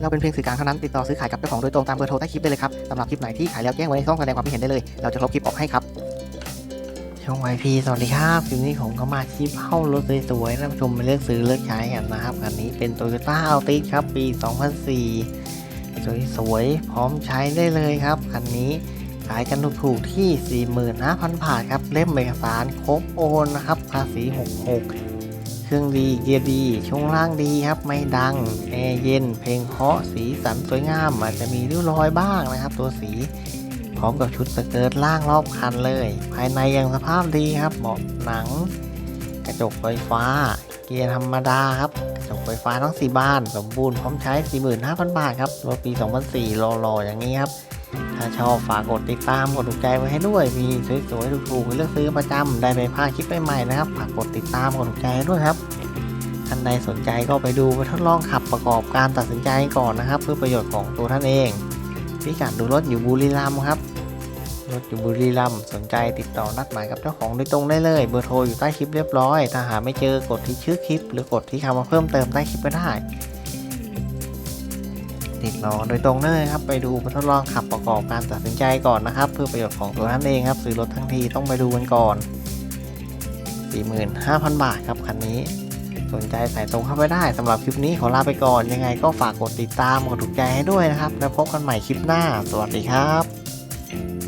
เราเป็นเพียงสื่อกลางเท่านั้นติดต่อซื้อขายกับเจ้าของโดยตรงตามเบอร์โทรใต้คลิปได้เลยครับสำหรับคลิปไหนที่ขายแล้วแจ้งไว้ในช่องแสดงความคิดเห็นได้เลย เราจะลบคลิปออกให้ครับช่องไวพีสวัสดีครับคลิปนี้ผมก็มาคลิปเข้ารถสวยๆท่านผู้ชมมาเลือกซื้อเลือกใช้กันนะครับคันนี้เป็น Toyota Altis ครับปี 2004 สวยๆพร้อมใช้ได้เลยครับคันนี้ขายกันถูกๆที่ 45,000 บาทครับเล่มเอกสารครบโอนนะครับภาษี 66 รื่อง ดีเกียร์ดีช่วงล่างดีครับไม่ดังแอร์เย็น เพลงเพาะสีสันสวยงามอาจจะมีริ้วรอยบ้างนะครับ ตัวสีพร้อมกับชุดสเกิร์ตล่างรอบคันเลย ภายในยังสภาพดีครับเบาะหนัง กระจกไฟฟ้า เกียร์ธรรมดาครับกระจกไฟฟ้าทั้ง 4บาน สมบูรณ์พร้อมใช้ 45,000 บาทครับรถปี 2004รอๆอย่างนี้ครับ ถ้าชอบฝากกดติดตามกดถูกใจไว้ให้ด้วย มีสวยๆถูกๆเลือกซื้อประจำได้ไปพาคลิปใหม่ๆนะครับฝากกดติดตามกดถูกใจให้ด้วยครับท่านใดสนใจก็ไปดูไปทดลองขับประกอบการตัดสินใจก่อนนะครับ เพื่อประโยชน์ของตัวท่านเองพิกัดดูรถอยู่บุรีรัมย์ครับรถอยู่บุรีรัมย์สนใจติดต่อนัดหมายกับเจ้าของโดยตรงได้เลย เบอร์โทรอยู่ใต้คลิปเรียบร้อย ถ้าหาไม่เจอกดที่ชื่อคลิป หรือกดที่คำว่าเพิ่มเติมใต้คลิปก็ได้ ติดต่อโดยตรงได้เลยครับไปดูทดลองขับประกอบการตัดสินใจก่อนนะครับ เพื่อประโยชน์ของตัวท่านเองครับซื้อรถทั้งทีต้องไปดูกันก่อน 45,000 บาทครับคันนี้ สนใจใส่ตรงเข้าไปได้สำหรับคลิปนี้ขอลาไปก่อน ยังไงก็ฝากกดติดตามกดถูกใจให้ด้วยนะครับ แล้วพบกันใหม่คลิปหน้า สวัสดีครับ